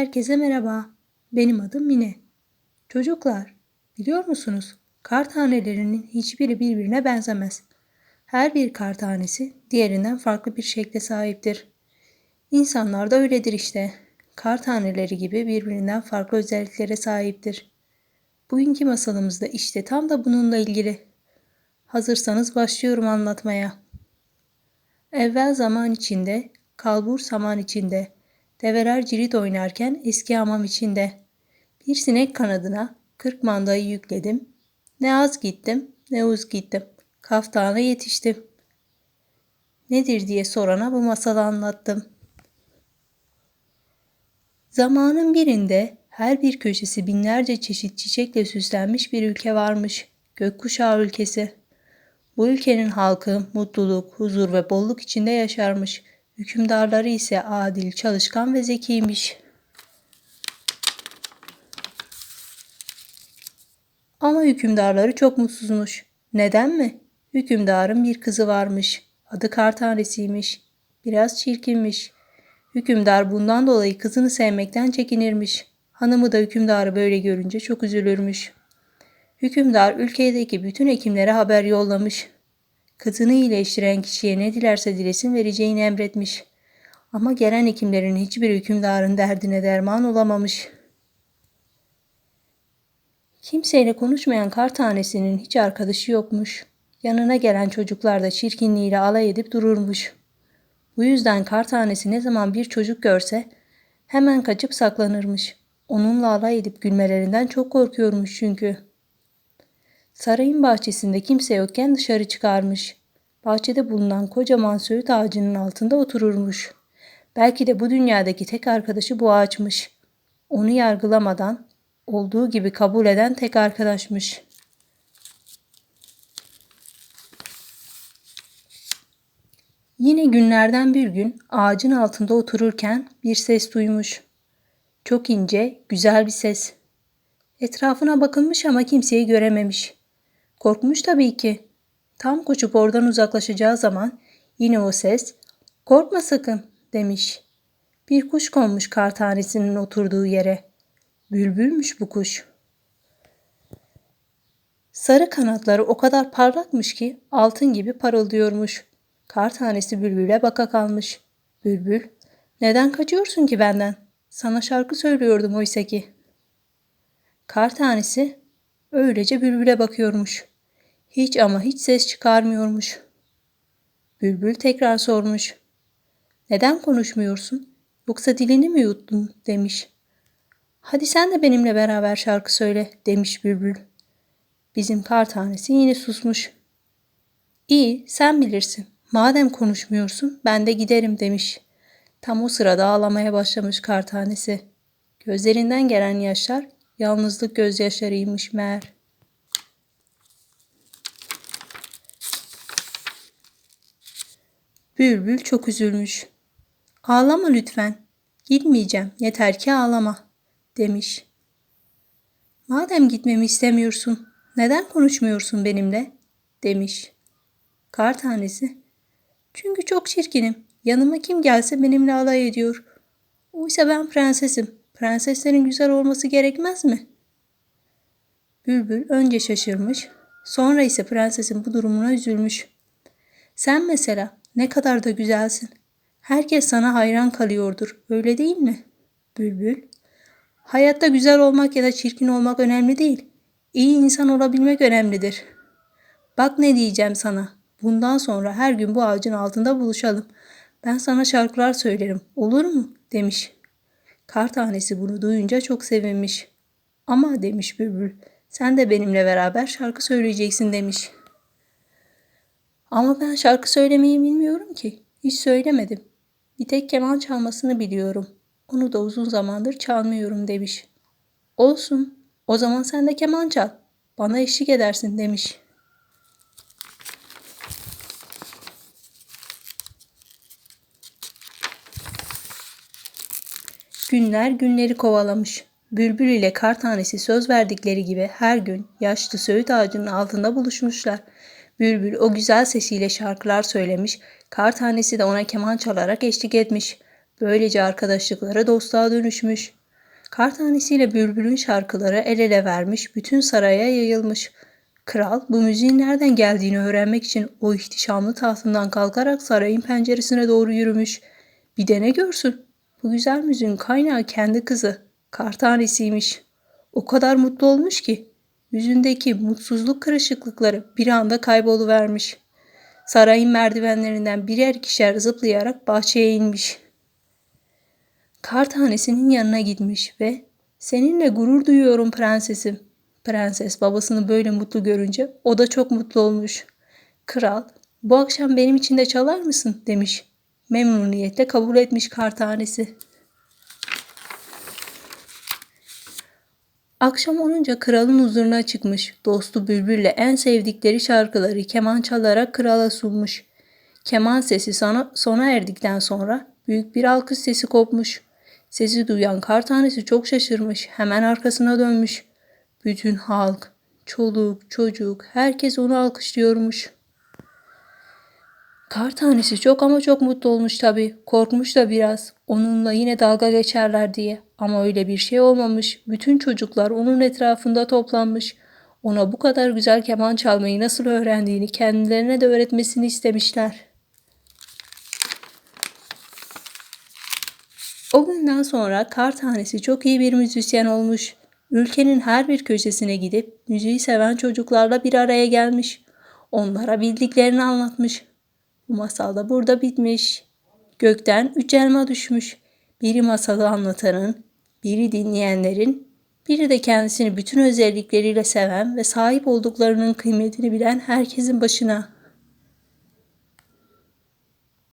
Herkese merhaba. Benim adım Mine. Çocuklar, biliyor musunuz? Kar tanelerinin hiçbiri birbirine benzemez. Her bir kar tanesi diğerinden farklı bir şekle sahiptir. İnsanlar da öyledir işte. Kar taneleri gibi birbirinden farklı özelliklere sahiptir. Bugünkü masalımızda işte tam da bununla ilgili. Hazırsanız başlıyorum anlatmaya. Evvel zaman içinde, kalbur saman içinde, develer cirit oynarken eski hamam içinde. Bir sinek kanadına kırk mandayı yükledim. Ne az gittim, ne uz gittim. Kaftana yetiştim. Nedir diye sorana bu masalı anlattım. Zamanın birinde her bir köşesi binlerce çeşit çiçekle süslenmiş bir ülke varmış. Gökkuşağı ülkesi. Bu ülkenin halkı mutluluk, huzur ve bolluk içinde yaşarmış. Hükümdarları ise adil, çalışkan ve zekiymiş. Ama hükümdarları çok mutsuzmuş. Neden mi? Hükümdarın bir kızı varmış. Adı kar tanesiymiş. Biraz çirkinmiş. Hükümdar bundan dolayı kızını sevmekten çekinirmiş. Hanımı da hükümdarı böyle görünce çok üzülürmüş. Hükümdar ülkedeki bütün hekimlere haber yollamış. Kızını iyileştiren kişiye ne dilerse dilesin vereceğini emretmiş. Ama gelen hekimlerin hiçbir hükümdarın derdine derman olamamış. Kimseyle konuşmayan kar tanesinin hiç arkadaşı yokmuş. Yanına gelen çocuklar da çirkinliğiyle alay edip dururmuş. Bu yüzden kar tanesi ne zaman bir çocuk görse hemen kaçıp saklanırmış. Onunla alay edip gülmelerinden çok korkuyormuş çünkü. Sarayın bahçesinde kimse yokken dışarı çıkarmış. Bahçede bulunan kocaman söğüt ağacının altında otururmuş. Belki de bu dünyadaki tek arkadaşı bu ağaçmış. Onu yargılamadan, olduğu gibi kabul eden tek arkadaşmış. Yine günlerden bir gün ağacın altında otururken bir ses duymuş. Çok ince, güzel bir ses. Etrafına bakılmış ama kimseyi görememiş. Korkmuş tabii ki. Tam koşup oradan uzaklaşacağı zaman yine o ses "Korkma sakın." demiş. Bir kuş konmuş kar tanesinin oturduğu yere. Bülbülmüş bu kuş. Sarı kanatları o kadar parlakmış ki altın gibi parıldıyormuş. Kar tanesi bülbüle baka kalmış. Bülbül, neden kaçıyorsun ki benden? Sana şarkı söylüyordum oysa ki. Kar tanesi öylece bülbüle bakıyormuş. Hiç ama hiç ses çıkarmıyormuş. Bülbül tekrar sormuş. Neden konuşmuyorsun? Yoksa dilini mi yuttun? demiş. Hadi sen de benimle beraber şarkı söyle demiş bülbül. Bizim kar tanesi yine susmuş. İyi sen bilirsin. Madem konuşmuyorsun ben de giderim demiş. Tam o sırada ağlamaya başlamış kar tanesi. Gözlerinden gelen yaşlar yalnızlık gözyaşlarıymış meğer. Bülbül çok üzülmüş. Ağlama lütfen. Gitmeyeceğim. Yeter ki ağlama." demiş. "Madem gitmemi istemiyorsun, neden konuşmuyorsun benimle?" demiş. Kar tanesi, "Çünkü çok çirkinim. Yanıma kim gelse benimle alay ediyor. Oysa ben prensesim. Prenseslerin güzel olması gerekmez mi?" Bülbül önce şaşırmış, sonra ise prensesin bu durumuna üzülmüş. Sen mesela ne kadar da güzelsin. Herkes sana hayran kalıyordur. Öyle değil mi? Bülbül. Hayatta güzel olmak ya da çirkin olmak önemli değil. İyi insan olabilmek önemlidir. Bak ne diyeceğim sana. Bundan sonra her gün bu ağacın altında buluşalım. Ben sana şarkılar söylerim. Olur mu? demiş. Kar tanesi bunu duyunca çok sevinmiş. Ama demiş bülbül. Sen de benimle beraber şarkı söyleyeceksin demiş. Ama ben şarkı söylemeyi bilmiyorum ki. Hiç söylemedim. Bir tek keman çalmasını biliyorum. Onu da uzun zamandır çalmıyorum demiş. Olsun. O zaman sen de keman çal. Bana eşlik edersin demiş. Günler günleri kovalamış. Bülbül ile kar tanesi söz verdikleri gibi her gün yaşlı söğüt ağacının altında buluşmuşlar. Bülbül o güzel sesiyle şarkılar söylemiş, kar tanesi de ona keman çalarak eşlik etmiş. Böylece arkadaşlıkları dostluğa dönüşmüş. Kar tanesiyle bülbülün şarkıları el ele vermiş, bütün saraya yayılmış. Kral bu müziğin nereden geldiğini öğrenmek için o ihtişamlı tahtından kalkarak sarayın penceresine doğru yürümüş. Bir de ne görsün? Bu güzel müziğin kaynağı kendi kızı. Kar tanesiymiş. O kadar mutlu olmuş ki yüzündeki mutsuzluk kırışıklıkları bir anda kayboluvermiş. Sarayın merdivenlerinden birer ikişer zıplayarak bahçeye inmiş. Kar tanesinin yanına gitmiş ve seninle gurur duyuyorum prensesim. Prenses babasını böyle mutlu görünce o da çok mutlu olmuş. Kral bu akşam benim için de çalar mısın demiş. Memnuniyetle kabul etmiş kar tanesi. Akşam olunca kralın huzuruna çıkmış. Dostu Bülbül'le en sevdikleri şarkıları keman çalarak krala sunmuş. Keman sesi sana, sona erdikten sonra büyük bir alkış sesi kopmuş. Sesi duyan kar tanesi çok şaşırmış. Hemen arkasına dönmüş. Bütün halk, çoluk, çocuk, herkes onu alkışlıyormuş. Kar tanesi çok ama çok mutlu olmuş tabii. Korkmuş da biraz. Onunla yine dalga geçerler diye. Ama öyle bir şey olmamış. Bütün çocuklar onun etrafında toplanmış. Ona bu kadar güzel keman çalmayı nasıl öğrendiğini kendilerine de öğretmesini istemişler. O günden sonra kar tanesi çok iyi bir müzisyen olmuş. Ülkenin her bir köşesine gidip müziği seven çocuklarla bir araya gelmiş. Onlara bildiklerini anlatmış. Bu masal da burada bitmiş. Gökten üç elma düşmüş. Biri masalı anlatanın, biri dinleyenlerin, biri de kendisini bütün özellikleriyle seven ve sahip olduklarının kıymetini bilen herkesin başına.